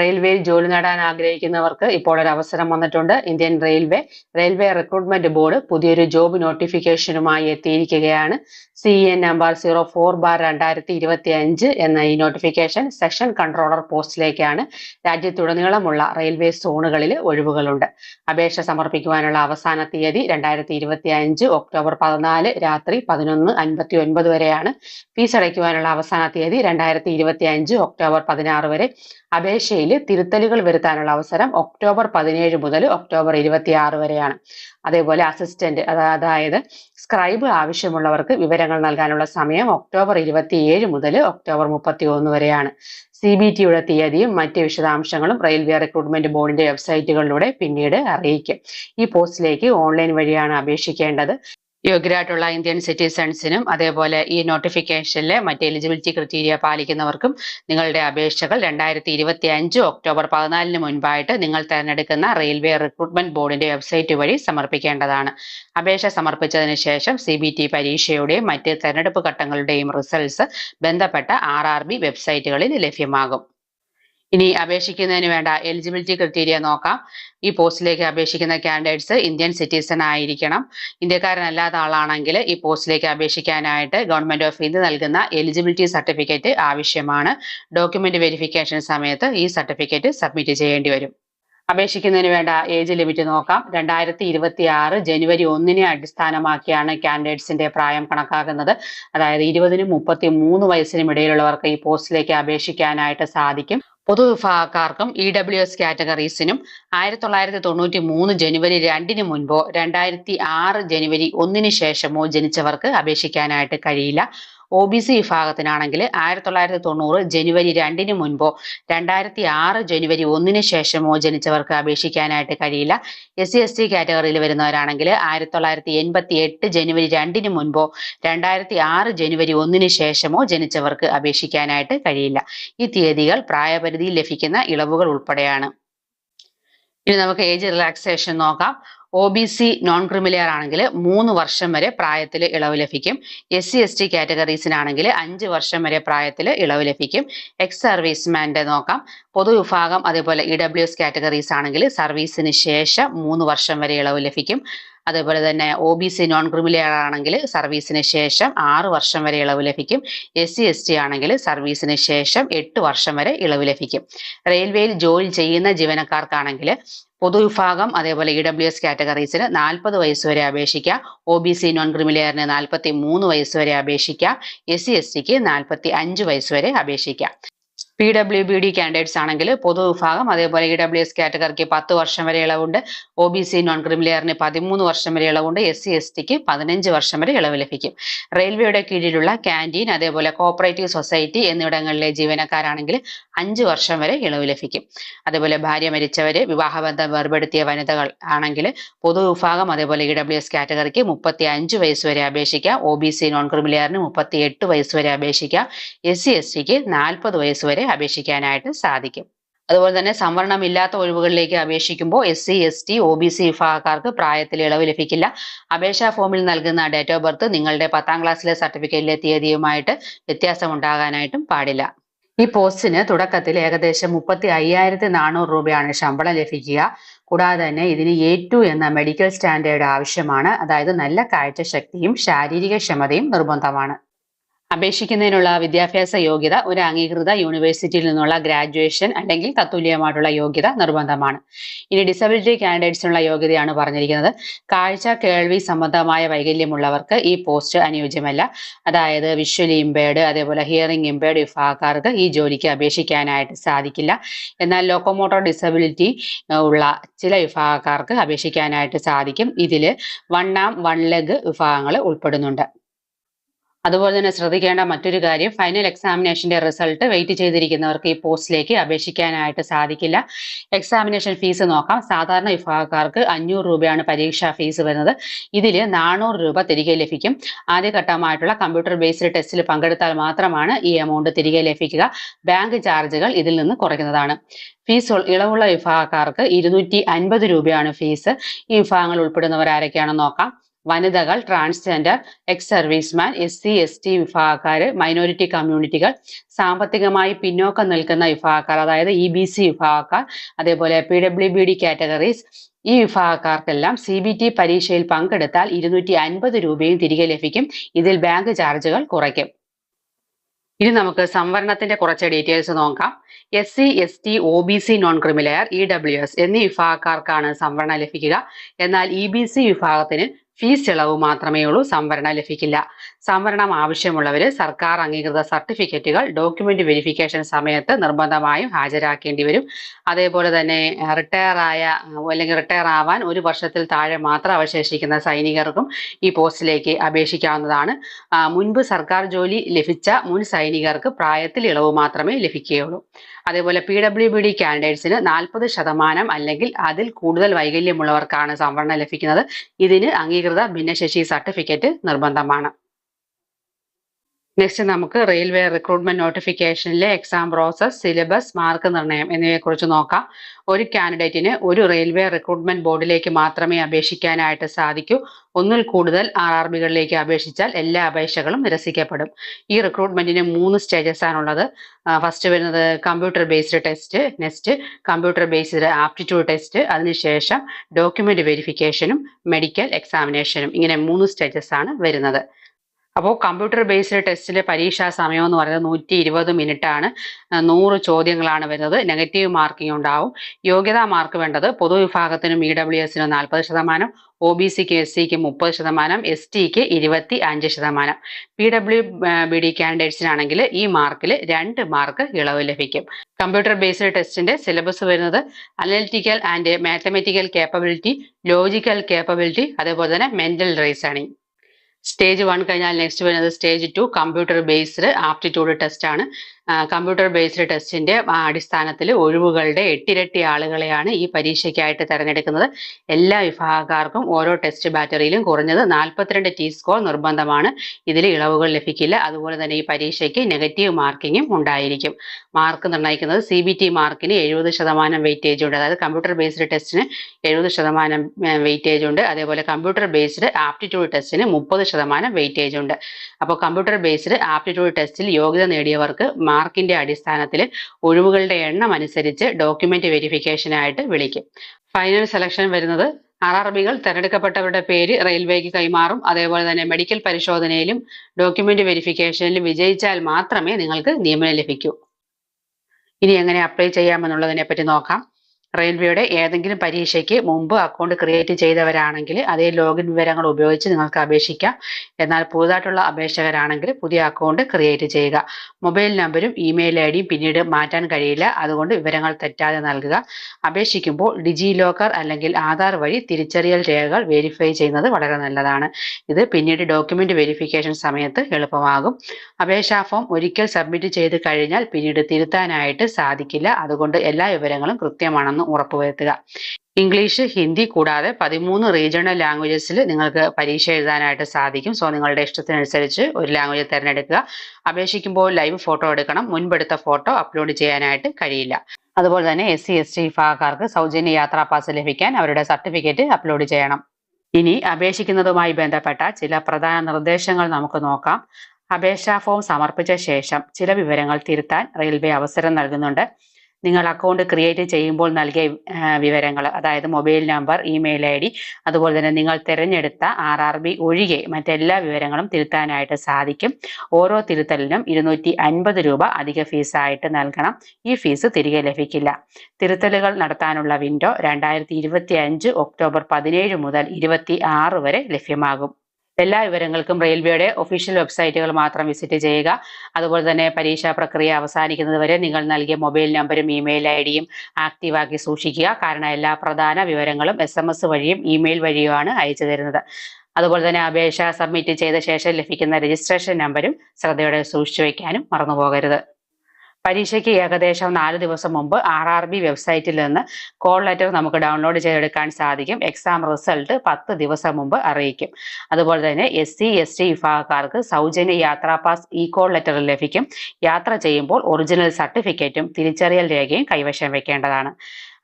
റെയിൽവേയിൽ ജോലി നേടാൻ ആഗ്രഹിക്കുന്നവർക്ക് ഇപ്പോൾ ഒരു അവസരം വന്നിട്ടുണ്ട്. Indian railway railway recruitment board പുതിയൊരു ജോബ് നോട്ടിഫിക്കേഷനുമായി എത്തിയിരിക്കുകയാണ്. C N number zero four bar രണ്ടായിരത്തി ഇരുപത്തി അഞ്ച് എന്ന ഈ നോട്ടിഫിക്കേഷൻ സെക്ഷൻ കൺട്രോളർ പോസ്റ്റിലേക്കാണ്. രാജ്യത്തുടനീളമുള്ള റെയിൽവേ സോണുകളിൽ ഒഴിവുകളുണ്ട്. അപേക്ഷ സമർപ്പിക്കുവാനുള്ള അവസാന തീയതി രണ്ടായിരത്തി ഇരുപത്തി അഞ്ച് ഒക്ടോബർ പതിനാല് രാത്രി പതിനൊന്ന് അൻപത്തി ഒൻപത് വരെയാണ്. ഫീസ് അടയ്ക്കുവാനുള്ള അവസാന തീയതി രണ്ടായിരത്തി ഇരുപത്തി അഞ്ച് ഒക്ടോബർ പതിനാറ് വരെ. അപേക്ഷയിൽ തിരുത്തലുകൾ വരുത്താനുള്ള അവസരം ഒക്ടോബർ പതിനേഴ് മുതൽ ഒക്ടോബർ ഇരുപത്തി ആറ് വരെയാണ്. അതേപോലെ അസിസ്റ്റന്റ് അതായത് സ്ക്രൈബ് ആവശ്യമുള്ളവർക്ക് വിവരങ്ങൾ നൽകാനുള്ള സമയം ഒക്ടോബർ ഇരുപത്തിയേഴ് മുതൽ ഒക്ടോബർ മുപ്പത്തി ഒന്ന് വരെയാണ് സി ബി ടിയുടെ തീയതിയും മറ്റ് വിശദാംശങ്ങളും റെയിൽവേ റിക്രൂട്ട്മെന്റ് ബോർഡിന്റെ വെബ്സൈറ്റുകളിലൂടെ പിന്നീട് അറിയിക്കും. ഈ പോസ്റ്റിലേക്ക് ഓൺലൈൻ വഴിയാണ് അപേക്ഷിക്കേണ്ടത്. യോഗ്യരായിട്ടുള്ള ഇന്ത്യൻ സിറ്റിസൺസിനും അതേപോലെ ഈ നോട്ടിഫിക്കേഷനിലെ മറ്റ് എലിജിബിലിറ്റി ക്രിറ്റീരിയ പാലിക്കുന്നവർക്കും നിങ്ങളുടെ അപേക്ഷകൾ രണ്ടായിരത്തി ഇരുപത്തി അഞ്ച് ഒക്ടോബർ പതിനാലിന് മുൻപായിട്ട് നിങ്ങൾ തിരഞ്ഞെടുക്കുന്ന റെയിൽവേ റിക്രൂട്ട്മെന്റ് ബോർഡിന്റെ വെബ്സൈറ്റ് വഴി സമർപ്പിക്കേണ്ടതാണ്. അപേക്ഷ സമർപ്പിച്ചതിന് ശേഷം സി ബി ടി പരീക്ഷയുടെയും മറ്റ് തെരഞ്ഞെടുപ്പ് ഘട്ടങ്ങളുടെയും റിസൾട്ട്സ് ബന്ധപ്പെട്ട ആർ ആർ ബി വെബ്സൈറ്റുകളിൽ ലഭ്യമാകും. ഇനി അപേക്ഷിക്കുന്നതിന് വേണ്ട എലിജിബിലിറ്റി ക്രൈറ്റീരിയ നോക്കാം. ഈ പോസ്റ്റിലേക്ക് അപേക്ഷിക്കുന്ന കാൻഡിഡേറ്റ്സ് ഇന്ത്യൻ സിറ്റിസൺ ആയിരിക്കണം. ഇന്ത്യക്കാരനല്ലാത്ത ആളാണെങ്കിൽ ഈ പോസ്റ്റിലേക്ക് അപേക്ഷിക്കാനായിട്ട് ഗവൺമെന്റ് ഓഫ് ഇന്ത്യ നൽകുന്ന എലിജിബിലിറ്റി സർട്ടിഫിക്കറ്റ് ആവശ്യമാണ്. ഡോക്യുമെന്റ് വെരിഫിക്കേഷൻ സമയത്ത് ഈ സർട്ടിഫിക്കറ്റ് സബ്മിറ്റ് ചെയ്യേണ്ടി വരും. അപേക്ഷിക്കുന്നതിന് വേണ്ട ഏജ് ലിമിറ്റ് നോക്കാം. രണ്ടായിരത്തി ഇരുപത്തി ആറ് ജനുവരി ഒന്നിനെ അടിസ്ഥാനമാക്കിയാണ് കാൻഡിഡേറ്റ്സിന്റെ പ്രായം കണക്കാക്കുന്നത്. അതായത് ഇരുപതിനും മുപ്പത്തി മൂന്ന് വയസ്സിനും ഇടയിലുള്ളവർക്ക് ഈ പോസ്റ്റിലേക്ക് അപേക്ഷിക്കാനായിട്ട് സാധിക്കും. പൊതുവിഭാഗക്കാർക്കും ഇ ഡബ്ല്യു എസ് കാറ്റഗറീസിനും ആയിരത്തി തൊള്ളായിരത്തി തൊണ്ണൂറ്റി മൂന്ന് ജനുവരി രണ്ടിന് മുൻപോ രണ്ടായിരത്തി ആറ് ജനുവരി ഒന്നിന് ശേഷമോ ജനിച്ചവർക്ക് അപേക്ഷിക്കാനായിട്ട് കഴിയില്ല. ഒ ബി സി വിഭാഗത്തിനാണെങ്കിൽ ആയിരത്തി തൊള്ളായിരത്തി തൊണ്ണൂറ് ജനുവരി രണ്ടിന് മുൻപോ രണ്ടായിരത്തി ആറ് ജനുവരി ഒന്നിന് ശേഷമോ ജനിച്ചവർക്ക് അപേക്ഷിക്കാനായിട്ട് കഴിയില്ല. എസ് സി എസ് ടി കാറ്റഗറിയിൽ വരുന്നവരാണെങ്കിൽ ആയിരത്തി തൊള്ളായിരത്തി എൺപത്തി എട്ട് ജനുവരി രണ്ടിന് മുൻപോ രണ്ടായിരത്തി ആറ് ജനുവരി ഒന്നിന് ശേഷമോ ജനിച്ചവർക്ക് അപേക്ഷിക്കാനായിട്ട് കഴിയില്ല. ഈ തീയതികൾ പ്രായപരിധിയിൽ ലഭിക്കുന്ന ഇളവുകൾ ഉൾപ്പെടെയാണ്. ഇനി നമുക്ക് ഏജ് റിലാക്സേഷൻ നോക്കാം. O B C non creamy layer ആണെങ്കിൽ മൂന്ന് വർഷം വരെ പ്രായത്തിൽ ഇളവ് ലഭിക്കും. എസ് സി എസ് ടി കാറ്റഗറീസിനാണെങ്കിൽ അഞ്ച് വർഷം വരെ പ്രായത്തിൽ ഇളവ് ലഭിക്കും. എക്സ് സർവീസ്മാന്റെ നോക്കാം. പൊതുവിഭാഗം അതേപോലെ ഇ ഡബ്ല്യു എസ് കാറ്റഗറീസ് ആണെങ്കിൽ സർവീസിന് ശേഷം മൂന്ന് വർഷം വരെ ഇളവ് ലഭിക്കും. അതേപോലെ തന്നെ O B C non creamy layer ആണെങ്കിൽ സർവീസിന് ശേഷം ആറ് വർഷം വരെ ഇളവ് ലഭിക്കും. എസ് സി എസ് ടി ആണെങ്കിൽ സർവീസിന് ശേഷം എട്ട് വർഷം വരെ ഇളവ് ലഭിക്കും. റെയിൽവേയിൽ ജോലി ചെയ്യുന്ന ജീവനക്കാർക്കാണെങ്കിൽ പൊതുവിഭാഗം അതേപോലെ ഇ ഡബ്ല്യു എസ് കാറ്റഗറീസിന് നാൽപ്പത് വയസ്സ് വരെ അപേക്ഷിക്കാം. ഒ ബി സി നോൺ ക്രിമിലിയറിന് നാൽപ്പത്തി മൂന്ന് വയസ്സ് വരെ അപേക്ഷിക്കാം. എസ് സി എസ് ടിക്ക് നാൽപ്പത്തി അഞ്ച് വയസ്സ് വരെ അപേക്ഷിക്കാം. P W B D candidates ആണെങ്കിൽ പൊതുവിഭാഗം അതേപോലെ ഇ ഡബ്ല്യു എസ് കാറ്റഗറിക്ക് പത്ത് വർഷം വരെ ഇളവുണ്ട്. ഒ ബി സി നോൺ ക്രിമിലിയറിന് പതിമൂന്ന് വർഷം വരെ ഇളവുണ്ട്. എസ് സി എസ് ടിക്ക് പതിനഞ്ച് വർഷം വരെ ഇളവ് ലഭിക്കും. റെയിൽവേയുടെ കീഴിലുള്ള ക്യാന്റീൻ അതേപോലെ കോപ്പറേറ്റീവ് സൊസൈറ്റി എന്നിവിടങ്ങളിലെ ജീവനക്കാരാണെങ്കിൽ അഞ്ച് വർഷം വരെ ഇളവ് ലഭിക്കും. അതേപോലെ ഭാര്യ മരിച്ചവര് വിവാഹബന്ധം വേർപെടുത്തിയ വനിതകൾ ആണെങ്കിൽ പൊതുവിഭാഗം അതേപോലെ ഇ ഡബ്ല്യു എസ് കാറ്റഗറിക്ക് മുപ്പത്തി അഞ്ച് വയസ്സ് വരെ അപേക്ഷിക്കാം. ഒ ബി സി നോൺ ക്രിമിലിയറിന് മുപ്പത്തി എട്ട് വയസ്സ് വരെ അപേക്ഷിക്കാം. എസ് സി എസ് ടിക്ക് നാൽപ്പത് വയസ്സ് വരെ അപേക്ഷിക്കാനായിട്ട് സാധിക്കും. അതുപോലെ തന്നെ സംവരണമില്ലാത്ത ഒഴിവുകളിലേക്ക് അപേക്ഷിക്കുമ്പോൾ S C S T O B C വിഭാഗക്കാർക്ക് പ്രായത്തിൽ ഇളവ് ലഭിക്കില്ല. അപേക്ഷാ ഫോമിൽ നൽകുന്ന ഡേറ്റ് ഓഫ് ബർത്ത് നിങ്ങളുടെ പത്താം ക്ലാസ്സിലെ സർട്ടിഫിക്കറ്റിലെ തീയതിയുമായിട്ട് വ്യത്യാസം ഉണ്ടാകാനായിട്ടും പാടില്ല. ഈ പോസ്റ്റിന് തുടക്കത്തിൽ ഏകദേശം മുപ്പത്തി അയ്യായിരത്തി നാനൂറ് രൂപയാണ് ശമ്പളം ലഭിക്കുക. കൂടാതെ തന്നെ ഇതിന് എ ടു എന്ന മെഡിക്കൽ സ്റ്റാൻഡേർഡ് ആവശ്യമാണ്. അതായത് നല്ല കാഴ്ചശക്തിയും ശാരീരിക ക്ഷമതയും നിർബന്ധമാണ്. അപേക്ഷിക്കുന്നതിനുള്ള വിദ്യാഭ്യാസ യോഗ്യത ഒരു അംഗീകൃത യൂണിവേഴ്സിറ്റിയിൽ നിന്നുള്ള ഗ്രാജുവേഷൻ അല്ലെങ്കിൽ തത്തുല്യമായിട്ടുള്ള യോഗ്യത നിർബന്ധമാണ്. ഇനി ഡിസബിലിറ്റി കാൻഡിഡേറ്റ്സിനുള്ള യോഗ്യതയാണ് പറഞ്ഞിരിക്കുന്നത്. കാഴ്ച കേൾവി സംബന്ധമായ വൈകല്യമുള്ളവർക്ക് ഈ പോസ്റ്റ് അനുയോജ്യമല്ല. അതായത് വിഷ്വലി ഇമ്പേർഡ് അതേപോലെ ഹിയറിംഗ് ഇമ്പേർഡ് വിഭാഗക്കാർക്ക് ഈ ജോലിക്ക് അപേക്ഷിക്കാനായിട്ട് സാധിക്കില്ല. എന്നാൽ ലോക്കോമോട്ടോർ ഡിസബിലിറ്റി ഉള്ള ചില വിഭാഗക്കാർക്ക് അപേക്ഷിക്കാനായിട്ട് സാധിക്കും. ഇതിൽ വൺ ആം വൺ ലെഗ് വിഭാഗങ്ങൾ ഉൾപ്പെടുന്നുണ്ട്. അതുപോലെ തന്നെ ശ്രദ്ധിക്കേണ്ട മറ്റൊരു കാര്യം ഫൈനൽ എക്സാമിനേഷന്റെ റിസൾട്ട് വെയിറ്റ് ചെയ്തിരിക്കുന്നവർക്ക് ഈ പോസ്റ്റിലേക്ക് അപേക്ഷിക്കാനായിട്ട് സാധിക്കില്ല. എക്സാമിനേഷൻ ഫീസ് നോക്കാം. സാധാരണ വിഭാഗക്കാർക്ക് അഞ്ഞൂറ് രൂപയാണ് പരീക്ഷാ ഫീസ് വരുന്നത്. ഇതിൽ നാനൂറ് രൂപ തിരികെ ലഭിക്കും. ആദ്യഘട്ടമായിട്ടുള്ള കമ്പ്യൂട്ടർ ബേസ്ഡ് ടെസ്റ്റിൽ പങ്കെടുത്താൽ മാത്രമാണ് ഈ എമൗണ്ട് തിരികെ ലഭിക്കുക. ബാങ്ക് ചാർജുകൾ ഇതിൽ നിന്ന് കുറയ്ക്കുന്നതാണ്. ഫീസ് ഇളവുള്ള വിഭാഗക്കാർക്ക് ഇരുന്നൂറ്റി അൻപത് രൂപയാണ് ഫീസ് ഈ വിഭാഗങ്ങൾ ഉൾപ്പെടുന്നവർ ആരൊക്കെയാണെന്ന് നോക്കാം. വനിതകൾ transgender ex serviceman S C S T വിഭാഗക്കാർ മൈനോറിറ്റി കമ്മ്യൂണിറ്റികൾ സാമ്പത്തികമായി പിന്നോക്കം നിൽക്കുന്ന വിഭാഗക്കാർ അതായത് ഇ ബി സി വിഭാഗക്കാർ അതേപോലെ P W B D categories ഈ വിഭാഗക്കാർക്കെല്ലാം സി ബി ടി പരീക്ഷയിൽ പങ്കെടുത്താൽ ഇരുന്നൂറ്റി അൻപത് രൂപയും തിരികെ ലഭിക്കും. ഇതിൽ ബാങ്ക് ചാർജുകൾ കുറയ്ക്കും. ഇനി നമുക്ക് സംവരണത്തിന്റെ കുറച്ച് ഡീറ്റെയിൽസ് നോക്കാം. S C S T O B C non creamy layer E W S എന്നീ വിഭാഗക്കാർക്കാണ് സംവരണം ലഭിക്കുക. എന്നാൽ ഇ ബി സി വിഭാഗത്തിന് ഫീസ് ഇളവ് മാത്രമേ ഉള്ളൂ സംവരണം ലഭിക്കില്ല. സംവരണം ആവശ്യമുള്ളവര് സർക്കാർ അംഗീകൃത സർട്ടിഫിക്കറ്റുകൾ ഡോക്യുമെന്റ് വെരിഫിക്കേഷൻ സമയത്ത് നിർബന്ധമായും ഹാജരാക്കേണ്ടി വരും. അതേപോലെ തന്നെ റിട്ടയർ ആയ അല്ലെങ്കിൽ റിട്ടയർ ആവാൻ ഒരു വർഷത്തിൽ താഴെ മാത്രം അവശേഷിക്കുന്ന സൈനികർക്കും ഈ പോസ്റ്റിലേക്ക് അപേക്ഷിക്കാവുന്നതാണ്. മുൻപ് സർക്കാർ ജോലി ലഭിച്ച മുൻ സൈനികർക്ക് പ്രായത്തിൽ ഇളവ് മാത്രമേ ലഭിക്കുകയുള്ളൂ. അതേപോലെ പി ഡബ്ല്യു ബി ഡി കാൻഡിഡേറ്റ്സിന് നാൽപ്പത് ശതമാനം അല്ലെങ്കിൽ അതിൽ കൂടുതൽ വൈകല്യമുള്ളവർക്കാണ് സംവരണം ലഭിക്കുന്നത്. ഇതിന് അംഗീകൃത ഭിന്നശേഷി സർട്ടിഫിക്കറ്റ് നിർബന്ധമാണ്. നെക്സ്റ്റ് നമുക്ക് റെയിൽവേ റിക്രൂട്ട്മെന്റ് നോട്ടിഫിക്കേഷനിലെ എക്സാം പ്രോസസ് സിലബസ് മാർക്ക് നിർണയം എന്നിവയെക്കുറിച്ച് നോക്കാം. ഒരു കാൻഡിഡേറ്റിന് ഒരു റെയിൽവേ റിക്രൂട്ട്മെന്റ് ബോർഡിലേക്ക് മാത്രമേ അപേക്ഷിക്കാനായിട്ട് സാധിക്കൂ. ഒന്നിൽ കൂടുതൽ ആർ ആർ ബികളിലേക്ക് അപേക്ഷിച്ചാൽ എല്ലാ അപേക്ഷകളും നിരസിക്കപ്പെടും. ഈ റിക്രൂട്ട്മെന്റിന് മൂന്ന് സ്റ്റേജസ് ആണുള്ളത്. ഫസ്റ്റ് വരുന്നത് computer based test next computer based aptitude test അതിനുശേഷം ഡോക്യുമെന്റ് വെരിഫിക്കേഷനും മെഡിക്കൽ എക്സാമിനേഷനും ഇങ്ങനെ മൂന്ന് സ്റ്റേജസ് ആണ് വരുന്നത്. അപ്പോൾ കമ്പ്യൂട്ടർ ബേസ്ഡ് ടെസ്റ്റിലെ പരീക്ഷാ സമയം എന്ന് പറയുന്നത് നൂറ്റി ഇരുപത് ആണ് നൂറ് ചോദ്യങ്ങളാണ് വരുന്നത്. നെഗറ്റീവ് മാർക്കിംഗ് ഉണ്ടാവും. യോഗ്യതാ മാർക്ക് വേണ്ടത് പൊതുവിഭാഗത്തിനും ഇ ഡബ്ല്യു എസിനും നാൽപ്പത് ശതമാനം ഒ ബി സിക്ക് എസ് സിക്ക് മുപ്പത് ശതമാനം എസ് ടിക്ക് ഇരുപത്തി അഞ്ച് ശതമാനം. പി ഡബ്ല്യു ബി ഡി കാൻഡിഡേറ്റ്സിനാണെങ്കിൽ ഈ മാർക്കിൽ രണ്ട് മാർക്ക് ഇളവ് ലഭിക്കും. കമ്പ്യൂട്ടർ ബേസ്ഡ് ടെസ്റ്റിന്റെ സിലബസ് വരുന്നത് analytical and mathematical capability logical capability അതേപോലെ തന്നെ മെന്റൽ റീസണിങ് സ്റ്റേജ് വൺ കഴിഞ്ഞാൽ നെക്സ്റ്റ് വരുന്നത് stage two computer based aptitude test ആണ്. കമ്പ്യൂട്ടർ ബേസ്ഡ് ടെസ്റ്റിന്റെ അടിസ്ഥാനത്തിൽ ഒഴിവുകളുടെ എട്ടിരട്ടി ആളുകളെയാണ് ഈ പരീക്ഷയ്ക്കായിട്ട് തിരഞ്ഞെടുക്കുന്നത്. എല്ലാ വിഭാഗക്കാർക്കും ഓരോ ടെസ്റ്റ് ബാറ്ററിയിലും കുറഞ്ഞത് നാൽപ്പത്തിരണ്ട് ടി സ്കോർ നിർബന്ധമാണ്. ഇതിൽ ഇളവുകൾ ലഭിക്കില്ല. അതുപോലെ തന്നെ ഈ പരീക്ഷയ്ക്ക് നെഗറ്റീവ് മാർക്കിങ്ങും ഉണ്ടായിരിക്കും. മാർക്ക് നിർണയിക്കുന്നത് സി ബി ടി മാർക്കിന് എഴുപത് ശതമാനം വെയിറ്റേജ് ഉണ്ട്. അതായത് കമ്പ്യൂട്ടർ ബേസ്ഡ് ടെസ്റ്റിന് എഴുപത് ശതമാനം വെയിറ്റേജ് ഉണ്ട്. അതേപോലെ കമ്പ്യൂട്ടർ ബേസ്ഡ് ആപ്റ്റിറ്റ്യൂഡ് ടെസ്റ്റിന് മുപ്പത് ശതമാനം വെയിറ്റേജ് ഉണ്ട്. അപ്പോൾ കമ്പ്യൂട്ടർ ബേസ്ഡ് ആപ്റ്റിറ്റ്യൂഡ് ടെസ്റ്റിൽ യോഗ്യത നേടിയവർക്ക് മാർക്കിന്റെ അടിസ്ഥാനത്തിൽ ഒഴിവുകളുടെ എണ്ണം അനുസരിച്ച് ഡോക്യുമെന്റ് വെരിഫിക്കേഷനായിട്ട് വിളിക്കും. ഫൈനൽ സെലക്ഷൻ വരുന്നത് ആർ ബികൾ തെരഞ്ഞെടുക്കപ്പെട്ടവരുടെ പേര് റെയിൽവേക്ക് കൈമാറും. അതേപോലെ തന്നെ മെഡിക്കൽ പരിശോധനയിലും ഡോക്യുമെന്റ് വെരിഫിക്കേഷനിലും വിജയിച്ചാൽ മാത്രമേ നിങ്ങൾക്ക് നിയമനം ലഭിക്കൂ. ഇനി എങ്ങനെ അപ്ലൈ ചെയ്യാമെന്നുള്ളതിനെ പറ്റി നോക്കാം. റെയിൽവേയുടെ ഏതെങ്കിലും പരീക്ഷയ്ക്ക് മുമ്പ് അക്കൗണ്ട് ക്രിയേറ്റ് ചെയ്തവരാണെങ്കിൽ അതേ ലോഗിൻ വിവരങ്ങൾ ഉപയോഗിച്ച് നിങ്ങൾക്ക് അപേക്ഷിക്കാം. എന്നാൽ പുതുതായിട്ടുള്ള അപേക്ഷകരാണെങ്കിൽ പുതിയ അക്കൗണ്ട് ക്രിയേറ്റ് ചെയ്യുക. മൊബൈൽ നമ്പരും ഇമെയിൽ ഐ ഡിയും പിന്നീട് മാറ്റാൻ കഴിയില്ല. അതുകൊണ്ട് വിവരങ്ങൾ തെറ്റാതെ നൽകുക. അപേക്ഷിക്കുമ്പോൾ ഡിജി ലോക്കർ അല്ലെങ്കിൽ ആധാർ വഴി തിരിച്ചറിയൽ രേഖകൾ വെരിഫൈ ചെയ്യുന്നത് വളരെ നല്ലതാണ്. ഇത് പിന്നീട് ഡോക്യുമെന്റ് വെരിഫിക്കേഷൻ സമയത്ത് എളുപ്പമാകും. അപേക്ഷാ ഫോം ഒരിക്കൽ സബ്മിറ്റ് ചെയ്ത് കഴിഞ്ഞാൽ പിന്നീട് തിരുത്താനായിട്ട് സാധിക്കില്ല. അതുകൊണ്ട് എല്ലാ വിവരങ്ങളും കൃത്യമാണെന്ന് ഉറപ്പുവരുത്തുക. ഇംഗ്ലീഷ് ഹിന്ദി കൂടാതെ പതിമൂന്ന് റീജിയണൽ ലാംഗ്വേജസിൽ നിങ്ങൾക്ക് പരീക്ഷ എഴുതാനായിട്ട് സാധിക്കും. സോ നിങ്ങളുടെ ഇഷ്ടത്തിനനുസരിച്ച് ഒരു ലാംഗ്വേജ് തിരഞ്ഞെടുക്കുക. അപേക്ഷിക്കുമ്പോൾ ലൈവ് ഫോട്ടോ എടുക്കണം. മുൻപെടുത്ത ഫോട്ടോ അപ്ലോഡ് ചെയ്യാനായിട്ട് കഴിയില്ല. അതുപോലെ തന്നെ എസ് സി എസ് ടി വിഭാഗക്കാർക്ക് സൗജന്യ യാത്രാ പാസ് ലഭിക്കാൻ അവരുടെ സർട്ടിഫിക്കറ്റ് അപ്ലോഡ് ചെയ്യണം. ഇനി അപേക്ഷിക്കുന്നതുമായി ബന്ധപ്പെട്ട ചില പ്രധാന നിർദ്ദേശങ്ങൾ നമുക്ക് നോക്കാം. അപേക്ഷാ ഫോം സമർപ്പിച്ച ശേഷം ചില വിവരങ്ങൾ തിരുത്താൻ റെയിൽവേ അവസരം നൽകുന്നുണ്ട്. നിങ്ങൾ അക്കൗണ്ട് ക്രിയേറ്റ് ചെയ്യുമ്പോൾ നൽകിയ വിവരങ്ങൾ അതായത് mobile number email I D അതുപോലെ തന്നെ നിങ്ങൾ തിരഞ്ഞെടുത്ത ആർ ആർ ബി ഒഴികെ മറ്റെല്ലാ വിവരങ്ങളും തിരുത്താനായിട്ട് സാധിക്കും. ഓരോ തിരുത്തലിനും ഇരുന്നൂറ്റി അൻപത് രൂപ അധിക ഫീസായിട്ട് നൽകണം. ഈ ഫീസ് തിരികെ ലഭിക്കില്ല. തിരുത്തലുകൾ നടത്താനുള്ള വിൻഡോ രണ്ടായിരത്തി ഇരുപത്തി അഞ്ച് ഒക്ടോബർ പതിനേഴ് മുതൽ ഇരുപത്തി ആറ് വരെ ലഭ്യമാകും. എല്ലാ വിവരങ്ങൾക്കും റെയിൽവേയുടെ ഒഫീഷ്യൽ വെബ്സൈറ്റുകൾ മാത്രം വിസിറ്റ് ചെയ്യുക. അതുപോലെ തന്നെ പരീക്ഷാ പ്രക്രിയ അവസാനിക്കുന്നത് വരെ നിങ്ങൾ നൽകിയ മൊബൈൽ നമ്പരും ഇമെയിൽ ഐ ഡിയും ആക്റ്റീവാക്കി സൂക്ഷിക്കുക. കാരണം എല്ലാ പ്രധാന വിവരങ്ങളും എസ് എം എസ് വഴിയും ഇമെയിൽ വഴിയുമാണ് അയച്ചു തരുന്നത്. അതുപോലെ തന്നെ അപേക്ഷ സബ്മിറ്റ് ചെയ്ത ശേഷം ലഭിക്കുന്ന രജിസ്ട്രേഷൻ നമ്പരും ശ്രദ്ധയോടെ സൂക്ഷിച്ചു വയ്ക്കാനും മറന്നുപോകരുത്. പരീക്ഷയ്ക്ക് ഏകദേശം നാല് ദിവസം മുമ്പ് ആർ ആർ ബി വെബ്സൈറ്റിൽ നിന്ന് കോൾ ലെറ്റർ നമുക്ക് ഡൗൺലോഡ് ചെയ്തെടുക്കാൻ സാധിക്കും. എക്സാം റിസൾട്ട് പത്ത് ദിവസം മുമ്പ് അറിയിക്കും. അതുപോലെ തന്നെ എസ് സി എസ് ടി വിഭാഗക്കാർക്ക് സൗജന്യ യാത്രാ പാസ് ഇ കോൾ ലെറ്റർ ലഭിക്കും. യാത്ര ചെയ്യുമ്പോൾ ഒറിജിനൽ സർട്ടിഫിക്കറ്റും തിരിച്ചറിയൽ രേഖയും കൈവശം വെക്കേണ്ടതാണ്.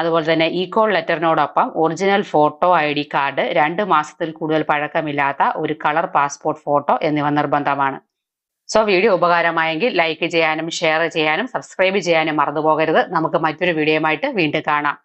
അതുപോലെ തന്നെ E call ലെറ്ററിനോടൊപ്പം original photo I D card രണ്ട് മാസത്തിൽ കൂടുതൽ പഴക്കമില്ലാത്ത ഒരു കളർ പാസ്പോർട്ട് ഫോട്ടോ എന്നിവ നിർബന്ധമാണ്. സോ വീഡിയോ ഉപകാരമായെങ്കിൽ ലൈക്ക് ചെയ്യാനും ഷെയർ ചെയ്യാനും സബ്സ്ക്രൈബ് ചെയ്യാനും മറന്നു പോകരുത് നമുക്ക് മറ്റൊരു വീഡിയോയുമായിട്ട് വീണ്ടും കാണാം.